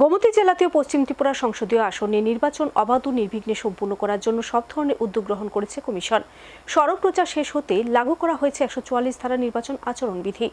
গোমতী জেলাতেও পশ্চিম ত্রিপুরা সংসদীয় আসনে নির্বাচন অবাধ ও নির্বিঘ্নে সম্পূর্ণ করার জন্য সব ধরনের উদ্যোগ গ্রহণ করেছে কমিশন। সড়ক প্রচার শেষ হতে লাগু করা হয়েছে একশো চুয়াল্লিশ ধারা নির্বাচন আচরণবিধি।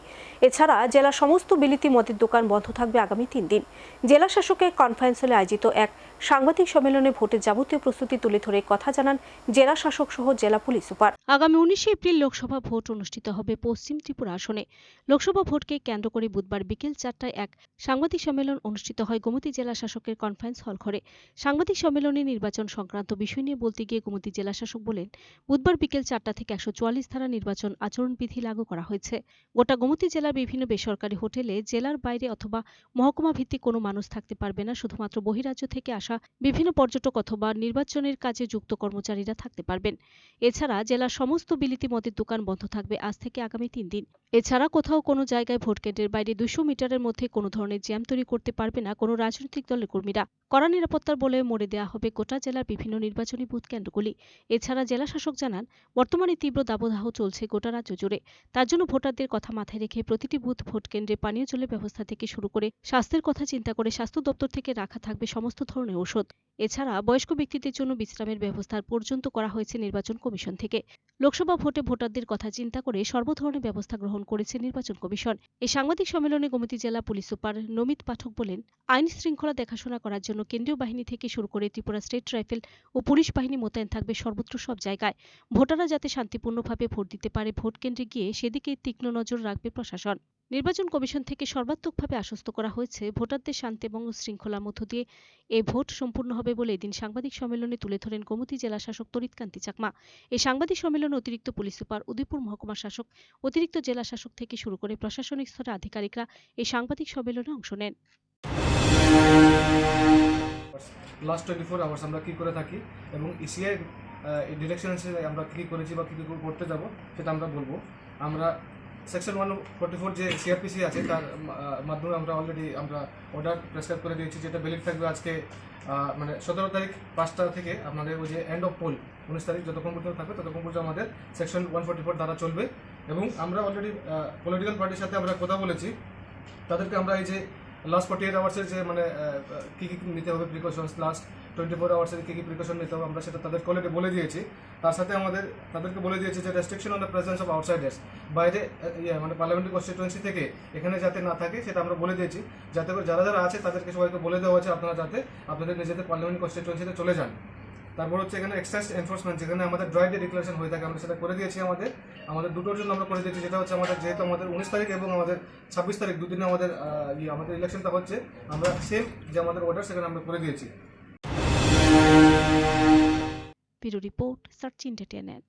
এছাড়া জেলা সমস্ত বিলিতি মদের দোকান বন্ধ থাকবে আগামী তিন দিন। জেলা শাসকের কনফারেন্স হলে আয়োজিত এক সাংবাদিক সম্মেলনে ভোটের যাবতীয় প্রস্তুতি তুলে ধরে কথা জানান জেলা শাসক সহ জেলা পুলিশ সুপার। আগামী উনিশে এপ্রিল লোকসভা ভোট অনুষ্ঠিত হবে পশ্চিম ত্রিপুরা আসনে। লোকসভা ভোটকে কেন্দ্র করে বুধবার বিকেল চারটায় এক সাংবাদিক সম্মেলন অনুষ্ঠিত হয় গোমতী জেলা শাসকের কনফারেন্স হল ঘরে। সাংবাদিক সম্মেলনে নির্বাচন সংক্রান্ত বিষয় নিয়ে বলতে গিয়ে গোমতী জেলা শাসক বলেন, বুধবার বিকেল চারটা থেকে একশো চুয়াল্লিশ ধারা নির্বাচন আচরণবিধি লাগু করা হয়েছে। গোটা গোমতী জেলার বিভিন্ন বেসরকারি হোটেলে, জেলার বাইরে অথবা মহকুমা ভিত্তিক কোনো মানুষ থাকতে পারবে না, শুধুমাত্র বহিরাজ্য থেকে আসা বিভিন্ন পর্যটক অথবা নির্বাচনের কাজে যুক্ত কর্মচারীরা থাকতে পারবেন। এছাড়া জেলার সমস্ত বিলিতি মদের দোকান বন্ধ থাকবে আজ থেকে আগামী তিন দিন। এছাড়া কোথাও কোনো জায়গায় ভোট কেন্দ্রের বাইরে দুশো মিটারের মধ্যে কোনো ধরনের জ্যাম তৈরি করতে পারবে না কোনো রাজনৈতিক দলের কর্মীরা। কড়া নিরাপত্তার বলে মোড়ে দেওয়া হবে গোটা জেলার বিভিন্ন নির্বাচনী বুথ কেন্দ্রগুলি। এছাড়া জেলা শাসক জানান, বর্তমানে তীব্র দাবদাহ চলছে গোটা রাজ্য জুড়ে। তার জন্য ভোটারদের কথা মাথায় রেখে প্রতিটি বুথ ভোট কেন্দ্রে পানীয় জলের ব্যবস্থা থেকে শুরু করে স্বাস্থ্যের কথা চিন্তা করে স্বাস্থ্য দপ্তর থেকে রাখা থাকবে সমস্ত ধরনের ঔষধ। এছাড়া বয়স্ক ব্যক্তিদের জন্য বিশ্রামের ব্যবস্থা পর্যন্ত করা হয়েছে নির্বাচন কমিশন থেকে। লোকসভা ভোটে ভোটারদের কথা চিন্তা করে সর্বধরনের ব্যবস্থা গ্রহণ করেছে নির্বাচন কমিশন। এই সাংবাদিক সম্মেলনে গোমতী জেলা পুলিশ সুপার নমিত পাঠক বলেন, আইন শৃঙ্খলা দেখাশোনা করার জন্য কেন্দ্রীয় বাহিনী থেকে শুরু করে ত্রিপুরা স্টেট রাইফেল ও পুলিশ বাহিনী মোতায়েন থাকবে সর্বত্র সব জায়গায়। ভোটাররা যাতে শান্তিপূর্ণভাবে ভোট দিতে পারে ভোট কেন্দ্রে গিয়ে সেদিকে তীক্ষ্ণ নজর রাখবে প্রশাসন। নির্বাচন কমিশন থেকে সর্বাত্মকভাবে আশ্বস্ত করা হয়েছে ভোটারদের শান্তি এবং শৃঙ্খলার মধ্য দিয়ে এ ভোট সম্পূর্ণ হবে বলে এদিন সাংবাদিক সম্মেলনে তুলে ধরেন গোমতী জেলা শাসক তরিৎকান্তি চাকমা। এই সাংবাদিক সম্মেলনে অতিরিক্ত পুলিশ সুপার উদয়পুর মহকুমা শাসক, অতিরিক্ত জেলা শাসক থেকে শুরু করে প্রশাসনিক স্তরের আধিকারিকরা এই সাংবাদিক সম্মেলনে অংশ নেন। লাস্ট টোয়েন্টি ফোর আওয়ার্স আমরা কী করে থাকি এবং ইসিআই ডিরেকশনসে আমরা কী করেছি বা কী করতে যাব সেটা আমরা বলব। আমরা সেকশন ওয়ান ফোর্টি ফোর যে সিআরপিসি আছে, তার মাধ্যমে আমরা অলরেডি আমরা অর্ডার প্রেসক্রাইব করে দিয়েছি, যেটা ভ্যালিড থাকবে আজকে মানে সতেরো তারিখ পাঁচটা থেকে আপনাদের ওই যে এন্ড অফ পোল উনিশ তারিখ যতক্ষণ পর্যন্ত থাকবে ততক্ষণ পর্যন্ত আমাদের সেকশন ওয়ান ফোর্টি ফোর দ্বারা চলবে। এবং আমরা অলরেডি পলিটিক্যাল পার্টির সাথে আমরা কথা বলেছি। তাদেরকে আমরা এই যে লাস্ট ফর্টি এইট আওয়ার্সের যে মানে কী কী নিতে হবে প্রিকশনস লাস্ট টোয়েন্টি ফোর আওয়ার্সের কী কী প্রিকশন নিতে হবে, আমরা সেটা তাদের অলরেডি বলে দিয়েছি। তার সাথে আমাদের, তাদেরকে বলে দিয়েছি যে restriction on the presence of outsiders বাইরে ইয়ে মানে পার্লামেন্টারি কনস্টিটুয়েন্সি থেকে এখানে যাতে না থাকে, সেটা আমরা বলে দিয়েছি। যাতে করে যারা যারা আছে, তাদেরকে সবাইকে বলে দেওয়া হয়েছে আপনারা যাতে আপনাদের নিজেদের পার্লামেন্ট কনস্টিটুয়েন্সিতে চলে যান। তারপর হচ্ছে এখানে এক্সাইজ এনফোর্সমেন্ট যেখানে আমাদের ড্রয়েড ডিক্লারেশন হয়ে থাকে, আমরা সেটা করে দিয়েছি আমাদের। আমাদের দুটোর জন্য আমরা করে দিয়েছি, যেটা হচ্ছে আমাদের যেহেতু আমাদের উনিশ তারিখ এবং আমাদের ছাব্বিশ তারিখ, দুদিনে আমাদের ইয়ে আমাদের ইলেকশনটা হচ্ছে, আমরা সেম যে আমাদের অর্ডার সেখানে আমরা করে দিয়েছি। Report, search entertainment